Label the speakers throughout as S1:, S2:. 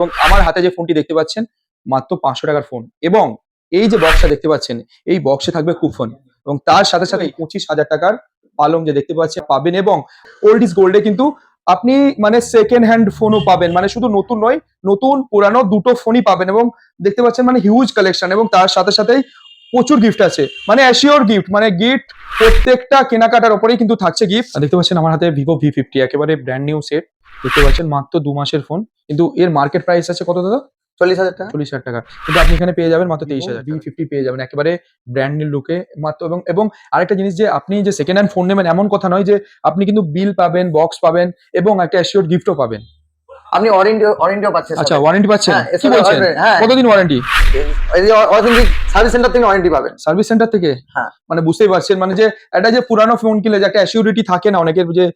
S1: এবং আমার হাতে যে ফোনটি দেখতে পাচ্ছেন, মাত্র পাঁচশো টাকার ফোন এবং এই যে বক্সটা দেখতে পাচ্ছেন, এই বক্সে থাকবে কুপন এবং তার সাথে সাথে পঁচিশ হাজার টাকার পালং যে দেখতে পাচ্ছেন, পাবেন এবং ওল্ড ইজ গোল্ডে কিন্তু আপনি মানে সেকেন্ড হ্যান্ড ফোনও পাবেন। মানে শুধু নতুন নয়, নতুন, পুরানো দুটো ফোনই পাবেন এবং দেখতে পাচ্ছেন মানে হিউজ কালেকশন এবং তার সাথে সাথেই প্রচুর গিফট আছে। মানে অ্যাসিওর গিফট মানে গিফট প্রত্যেকটা কেনাকাটার ওপরেই কিন্তু থাকছে গিফট দেখতে পাচ্ছেন আমার হাতে ভিভো ভি ফিফটি একেবারে ব্র্যান্ড নিউ সেট দেখতে পাচ্ছেন মাত্র দু মাসের ফোন কিন্তু এর মার্কেট প্রাইস আছে কত দাদা?
S2: চল্লিশ হাজার টাকা।
S1: চল্লিশ হাজার টাকা। কিন্তু আপনি এখানে পেয়ে যাবেন মাত্র তেইশ হাজার বি ফিফটি পেয়ে যাবেন একেবারে ব্র্যান্ড নিউ লুকে মাত্র। এবং এবং আরেকটা জিনিস যে আপনি যে সেকেন্ড হ্যান্ড ফোন নেবেন এমন কথা নয় যে আপনি কিন্তু বিল পাবেন বক্স পাবেন এবং একটা অ্যাসিওর গিফটও পাবেন।
S2: আপনি ওয়ারেন্টি ওয়ারেন্টিও পাচ্ছেন
S1: আচ্ছা ওয়ারেন্টি পাচ্ছেন?
S2: হ্যাঁ,
S1: কি বলছেন?
S2: হ্যাঁ।
S1: কতদিন ওয়ারেন্টি
S2: অথেন্টিক সার্ভিস সেন্টার থেকে ওয়ারেন্টি পাবেন।
S1: সার্ভিস সেন্টার থেকে?
S2: হ্যাঁ।
S1: মানে বুঝতেই পারছেন মানে যে একটা যে পুরানো ফোন কিনলে যে একটা অ্যাসিউরিটি থাকে না অনেকের যে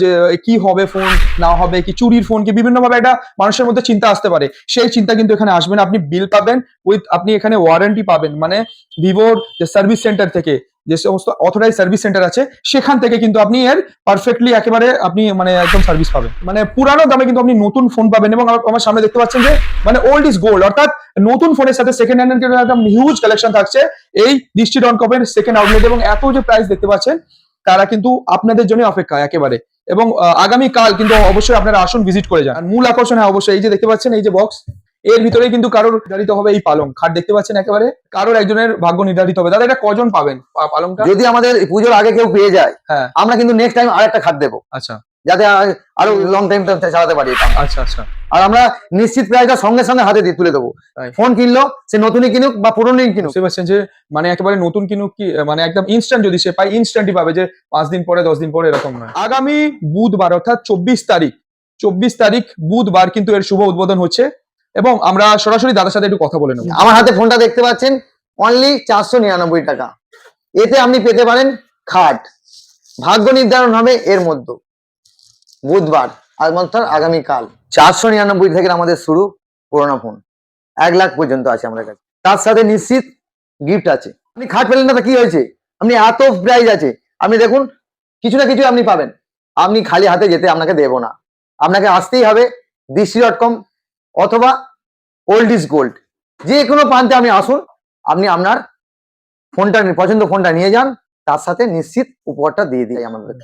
S1: যে কি হবে ফোন না হবে কি চুরির ফোন কি বিভিন্ন ভাবে একটা মানুষের মধ্যে চিন্তা আসতে পারে। সেই চিন্তা কিন্তু এখানে আসবে না। আপনি বিল পাবেন উইথ আপনি এখানে ওয়ারেন্টি পাবেন। মানে ভিভোর যে সার্ভিস সেন্টার থেকে। যে সমস্ত অথরাইজ সার্ভিস সেন্টার আছে, সেখান থেকে কিন্তু আপনি এর পারফেক্টলি একেবারে আপনি মানে একদম সার্ভিস পাবেন। মানে পুরানো দামে কিন্তু আপনি নতুন ফোন পাবেন এবং আমার- সামনে দেখতে পাচ্ছেন যে মানে ওল্ড ইজ গোল্ড অর্থাৎ নতুন ফোনের সাথে সেকেন্ড হ্যান্ড একদম হিউজ কালেকশন থাকছে এই দৃষ্টি ডন কপের সেকেন্ড আউটলেট এবং এত যে প্রাইস দেখতে পাচ্ছেন, তারা কিন্তু আপনাদের জন্য অপেক্ষা একেবারে। এবং আগামী কাল কিন্তু অবশ্যই আপনারা আসুন ভিজিট করে যান। মূল আকর্ষণ হ্যাঁ অবশ্যই এই যে দেখতে পাচ্ছেন, এই যে বক্স এর ভিতরে কিন্তু কারোর নির্ধারিত হবে এই পালং। খাট দেখতে পাচ্ছেন একেবারে? কারোর একজনের ভাগ্য নির্ধারিত হবে। দাদা এটা কজন পাবেন পালংটা?
S2: যদি আমাদের পুজোর আগে কেউ পেয়ে যায়
S1: হ্যাঁ।
S2: আমরা কিন্তু নেক্সট টাইম আর একটা খাট দেবো।
S1: আচ্ছা।
S2: যাতে আরও লং টাইম চালাতে পারি
S1: আচ্ছা আচ্ছা।
S2: আর আমরা নিশ্চিত প্রাইসটা সঙ্গে সঙ্গে হাতে দিয়ে তুলে দেবো। ফোন কিনলো সে নতুনই কিনুক বা পুরনোই কিনুক।
S1: বুঝতে পারছেন যে মানে একেবারে নতুন কিনুক কি মানে একদম ইনস্ট্যান্ট যদি সে পায় ইনস্ট্যান্টই পাবে যে পাঁচ দিন পরে দশ দিন পরে এরকম নয়। আগামী বুধবার অর্থাৎ চব্বিশ তারিখ চব্বিশ তারিখ বুধবার কিন্তু এর শুভ উদ্বোধন হচ্ছে। এবং আমরা সরাসরি দাদার সাথে একটু কথা বলে নেব।
S2: আমার হাতে ফোনটা দেখতে পাচ্ছেন অনলি চারশো নিরানব্বই টাকা। এতে আপনি পেতে পারেন খাট। ভাগ্য নির্ধারণ হবে এর মধ্যে। বুধবার আর আগামীকাল। চারশো নিরানব্বই থেকে আমাদের শুরু পুরোনো ফোন এক লাখ পর্যন্ত আছে আমাদের কাছে। তার সাথে নিশ্চিত গিফট আছে। আপনি খাট পেলেন না তা কি হয়েছে? আপনি এত প্রাইজ আছে। আপনি দেখুন, কিছু না কিছু আপনি পাবেন। আপনি খালি হাতে যেতে আপনাকে দেবো না। আপনাকে আসতেই হবে দৃষ্টি ডট কম অথবা ওল্ড ইজ গোল্ড যে কোনো প্রান্তে আপনি আসুন, আপনি আপনার ফোনটা পছন্দ ফোনটা নিয়ে যান, তার সাথে নিশ্চিত উপহারটা দিয়ে দিই আমাদের